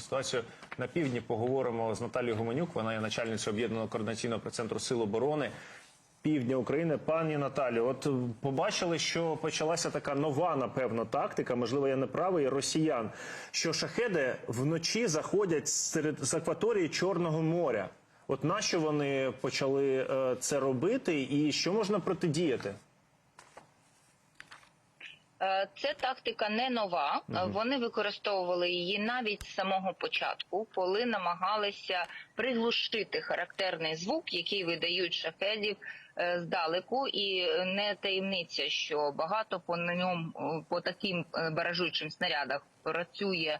Ситуацію на півдні поговоримо з Наталією Гуменюк. Вона є начальницею об'єднаного координаційного центру сил оборони півдня України. Пані Наталю, от побачили, що почалася така нова, напевно, тактика. Можливо, я не правий росіян, що шахеди вночі заходять серед з акваторії Чорного моря. От нащо вони почали е, це робити, і що можна протидіяти? Е, Це тактика не нова. Е, Вони використовували її навіть з самого початку, коли намагалися приглушити характерний звук, який видають шахедів е, здалеку, і не таємниця, що багато по ньому по таким баражуючим снарядах працює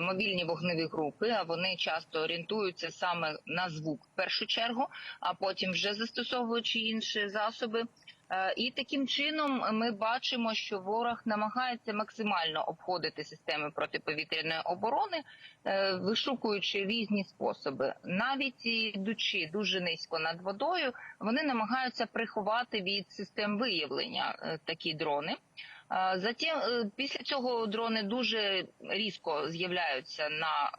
мобільні вогневі групи. А вони часто орієнтуються саме на звук в першу чергу, а потім вже застосовуючи інші засоби. Е, І таким чином ми бачимо, що ворог намагається максимально обходити системи протиповітряної оборони, е, вишукуючи різні способи, навіть йдучи дуже низько над водою, вони намагаються приховати від систем виявлення е, такі дрони. Затім після цього дрони дуже різко з'являються на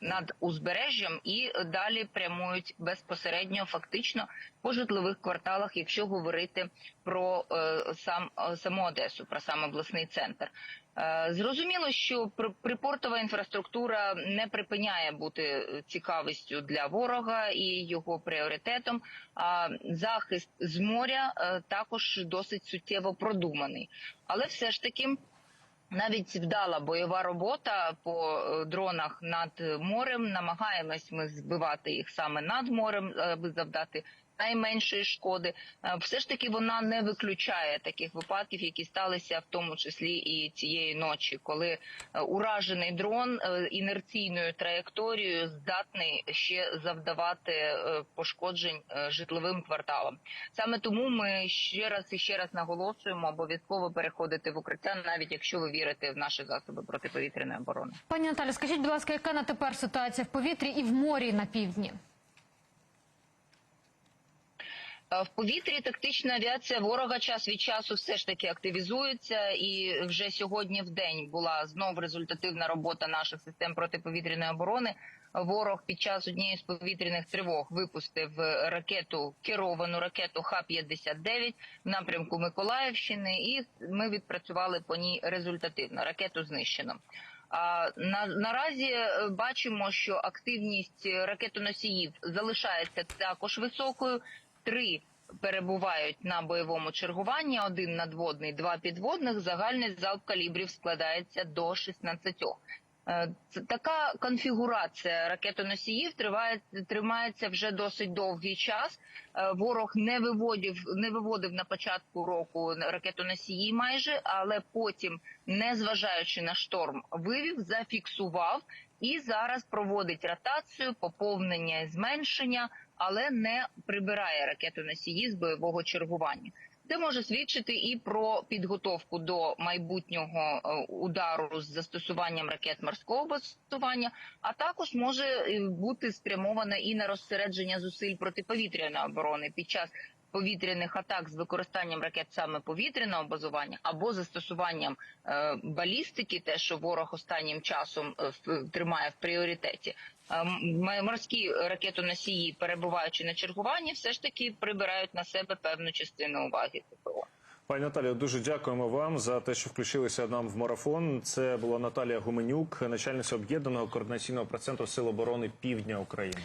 над узбережжям і далі прямують безпосередньо, фактично по житлових кварталах, якщо говорити про е, сам е, саму Одесу, про сам обласний центр. Е, Зрозуміло, що при- припортова інфраструктура не припиняє бути цікавістю для ворога і його пріоритетом. А захист з моря е, також досить суттєво продуманий, але все ж таки. Навіть вдала бойова робота по е, дронах над морем. Намагаємось ми збивати їх саме над морем, аби завдати найменшої шкоди. Е, Все ж таки вона не виключає таких випадків, які сталися в тому числі і цієї ночі, коли е, уражений дрон е, інерційною траєкторією здатний ще завдавати пошкоджень житловим кварталам. Саме тому ми ще раз і ще раз наголошуємо обов'язково переходити в укриття, навіть якщо ви вірите в наші засоби протиповітряної оборони. Пані Наталі, скажіть, будь ласка, яка на тепер ситуація в повітрі і в морі на півдні? Е, В повітрі тактична авіація ворога час від часу все ж таки активізується, і вже сьогодні в день була знов результативна робота наших систем протиповітряної оборони. Ворог під час однієї з повітряних тривог випустив ракету керовану ракету Х-59 в напрямку Миколаївщини, і ми відпрацювали по ній результативно. Ракету знищено. А на наразі е, бачимо, що активність ракетоносіїв залишається також високою. Три перебувають на бойовому чергуванні: один надводний, два підводних. Загальний залп калібрів складається до 16. Е, Така конфігурація ракетоносіїв триває тримається вже досить довгий час. Е, Ворог не виводив не виводив на початку року ракетоносії майже, але потім, незважаючи на шторм, вивів, зафіксував і зараз проводить ротацію, поповнення і зменшення, але не прибирає ракетоносії з бойового чергування. Це може свідчити і про підготовку до майбутнього е, удару з застосуванням ракет морського базування, а також може е, бути спрямована і на розсередження зусиль протиповітряної оборони під час повітряних атак з використанням ракет саме повітряного базування або застосуванням е, балістики, те, що ворог останнім часом е, тримає в пріоритеті. Е, Морські ракетоносії, перебуваючи на чергуванні, все ж таки прибирають на себе певну частину уваги ППО. Пані Наталію, дуже дякуємо вам за те, що включилися нам в марафон. Це була Наталія Гуменюк, начальниця об'єднаного координаційного центру Сил оборони Півдня України.